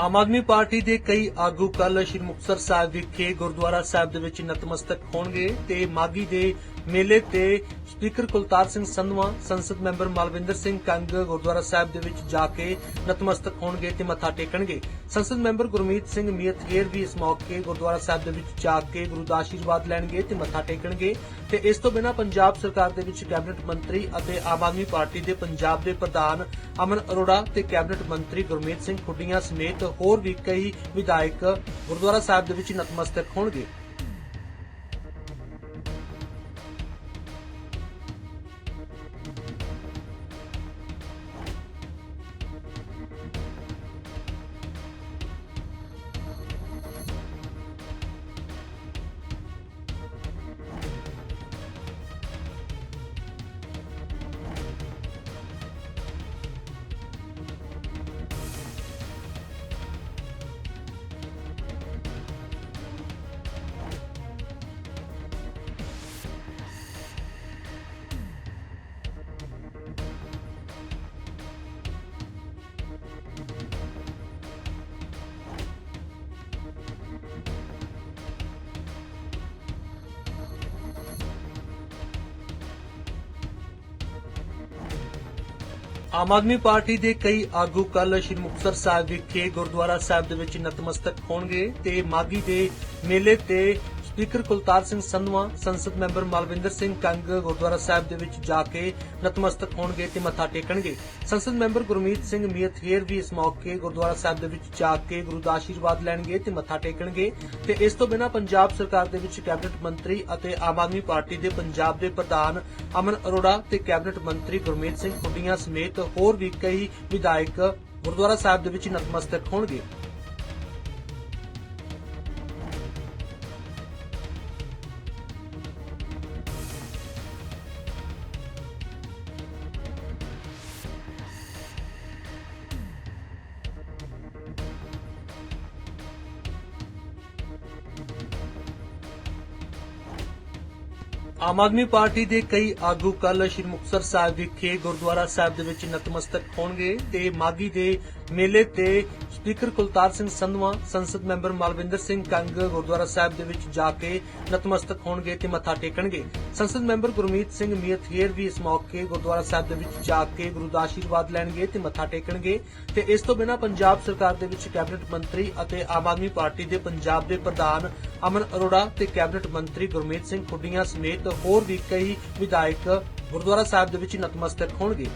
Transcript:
Aam Aadmi party ਦੇ ਕਈ ਆਗੂ ਕੱਲ ਸ਼੍ਰੀ ਮੁਕਤਸਰ ਸਾਹਿਬ ਵਿਖੇ ਗੁਰਦੁਆਰਾ ਸਾਹਿਬ ਦੇ ਵਿੱਚ ਨਤਮਸਤਕ ਹੋਣਗੇ ਤੇ ਮਾਗੀ ਦੇ ਮੇਲੇ ਤੇ ਸਪੀਕਰ ਕੁਲਤਾਰ ਸਿੰਘ ਸੰਧਵਾ ਸੰਸਦ ਮੈਂਬਰ ਮਲਵਿੰਦਰ ਸਿੰਘ ਕੰਗ ਗੁਰਦੁਆਰਾ ਸਾਹਿਬ ਦੇ ਵਿੱਚ ਜਾ ਕੇ ਨਤਮਸਤਕ ਹੋਣਗੇ ਤੇ ਮੱਥਾ ਟੇਕਣਗੇ। ਸੰਸਦ ਮੈਂਬਰ ਗੁਰਮੀਤ ਸਿੰਘ ਮੀਅਤ ਵੀ ਇਸ ਮੌਕੇ ਗੁਰਦੁਆਰਾ ਸਾਹਿਬ ਦੇ ਵਿੱਚ ਜਾ ਕੇ ਗੁਰੂ ਦਾ ਆਸ਼ੀਰਵਾਦ ਲੈਣਗੇ ਤੇ ਮੱਥਾ ਟੇਕਣਗੇ। ਤੇ ਇਸ ਤੋਂ ਬਿਨਾਂ ਪੰਜਾਬ ਸਰਕਾਰ ਦੇ ਵਿੱਚ ਕੈਬਨਿਟ ਮੰਤਰੀ ਅਤੇ ਆਮ ਆਦਮੀ ਪਾਰਟੀ ਦੇ ਪੰਜਾਬ ਦੇ ਪ੍ਰਧਾਨ ਅਮਨ ਅਰੋੜਾ ਤੇ ਕੈਬਨਿਟ ਮੰਤਰੀ ਗੁਰਮੀਤ ਸਿੰਘ ਖੁੱਡੀਆਂ ਸਮੇਤ ਹੋਰ ਵੀ ਕਈ ਵਿਧਾਇਕ ਗੁਰਦੁਆਰਾ ਸਾਹਿਬ ਦੇ ਵਿੱਚ ਨਤਮਸਤਕ ਹੋਣਗੇ। ਆਮ ਆਦਮੀ ਪਾਰਟੀ ਦੇ ਕਈ ਆਗੂ ਕੱਲ ਸ਼੍ਰੀ ਮੁਕਤਸਰ ਸਾਹਿਬ ਵਿਖੇ ਗੁਰਦੁਆਰਾ ਸਾਹਿਬ ਦੇ ਵਿੱਚ ਨਤਮਸਤਕ ਹੋਣਗੇ ਤੇ ਮਾਗੀ ਦੇ ਮੇਲੇ ਤੇ ਸਪੀਕਰ ਕੁਲਤਾਰ ਸਿੰਘ ਸੰਧਵਾ ਸੰਸਦ ਮੈਂਬਰ ਮਲਵਿੰਦਰ ਸਿੰਘ ਕੰਗ ਗੁਰਦੁਆਰਾ ਸਾਹਿਬ ਦੇ ਵਿੱਚ ਜਾ ਕੇ ਨਤਮਸਤਕ ਹੋਣਗੇ ਤੇ ਮੱਥਾ ਟੇਕਣਗੇ। ਸੰਸਦ ਮੈਂਬਰ ਗੁਰਮੀਤ ਸਿੰਘ ਮੀਅਤ ਵੀ ਇਸ ਮੌਕੇ ਗੁਰਦੁਆਰਾ ਸਾਹਿਬ ਦੇ ਵਿੱਚ ਜਾ ਕੇ ਗੁਰੂ ਦਾ ਆਸ਼ੀਰਵਾਦ ਲੈਣਗੇ ਤੇ ਮੱਥਾ ਟੇਕਣਗੇ। ਤੇ ਇਸ ਤੋਂ ਬਿਨਾਂ ਪੰਜਾਬ ਸਰਕਾਰ ਦੇ ਵਿੱਚ ਕੈਬਨਿਟ ਮੰਤਰੀ ਅਤੇ ਆਮ ਆਦਮੀ ਪਾਰਟੀ ਦੇ ਪੰਜਾਬ ਦੇ ਪ੍ਰਧਾਨ ਅਮਨ ਅਰੋੜਾ ਤੇ ਕੈਬਨਿਟ ਮੰਤਰੀ ਗੁਰਮੀਤ ਸਿੰਘ ਖੁੱਡੀਆਂ ਸਮੇਤ ਹੋਰ ਵੀ ਕਈ ਵਿਧਾਇਕ ਗੁਰਦੁਆਰਾ ਸਾਹਿਬ ਦੇ ਵਿੱਚ ਨਤਮਸਤਕ ਹੋਣਗੇ। ਆਮ ਆਦਮੀ ਪਾਰਟੀ ਦੇ ਕਈ ਆਗੂ ਕੱਲ ਸ਼੍ਰੀ ਮੁਕਤਸਰ ਸਾਹਿਬ ਵਿਖੇ ਗੁਰਦੁਆਰਾ ਸਾਹਿਬ ਦੇ ਵਿੱਚ ਨਤਮਸਤਕ ਹੋਣਗੇ ਤੇ ਮਾਗੀ ਦੇ ਮੇਲੇ ਤੇ ਸਪੀਕਰ ਕੁਲਤਾਰ ਸਿੰਘ ਸੰਧਵਾ, ਸੰਸਦ ਮੈਂਬਰ ਮਲਵਿੰਦਰ ਸਿੰਘ ਕੰਗ ਗੁਰਦੁਆਰਾ ਸਾਹਿਬ ਦੇ ਵਿੱਚ ਜਾ ਕੇ ਨਤਮਸਤਕ ਹੋਣਗੇ ਤੇ ਮੱਥਾ ਟੇਕਣਗੇ। ਸੰਸਦ ਮੈਂਬਰ ਗੁਰਮੀਤ ਸਿੰਘ ਮੀਅਤ ਹੇਰ ਵੀ ਇਸ ਮੌਕੇ ਗੁਰਦੁਆਰਾ ਸਾਹਿਬ ਦੇ ਵਿੱਚ ਜਾ ਕੇ ਗੁਰੂ ਦਾ ਆਸ਼ੀਰਵਾਦ ਲੈਣਗੇ ਤੇ ਮੱਥਾ ਟੇਕਣਗੇ ਤੇ ਇਸ ਤੋਂ ਬਿਨਾਂ ਪੰਜਾਬ ਸਰਕਾਰ ਦੇ ਵਿੱਚ ਕੈਬਨਿਟ ਮੰਤਰੀ ਅਤੇ ਆਮ ਆਦਮੀ ਪਾਰਟੀ ਦੇ ਪੰਜਾਬ ਦੇ ਪ੍ਰਧਾਨ ਅਮਨ ਅਰੋੜਾ ਤੇ ਕੈਬਨਿਟ ਮੰਤਰੀ ਗੁਰਮੀਤ ਸਿੰਘ ਖੁੱਡੀਆਂ ਸਮੇਤ ਹੋਰ ਵੀ ਕਈ ਵਿਧਾਇਕ ਗੁਰਦੁਆਰਾ ਸਾਹਿਬ ਦੇ ਵਿੱਚ ਨਤਮਸਤਕ ਹੋਣਗੇ।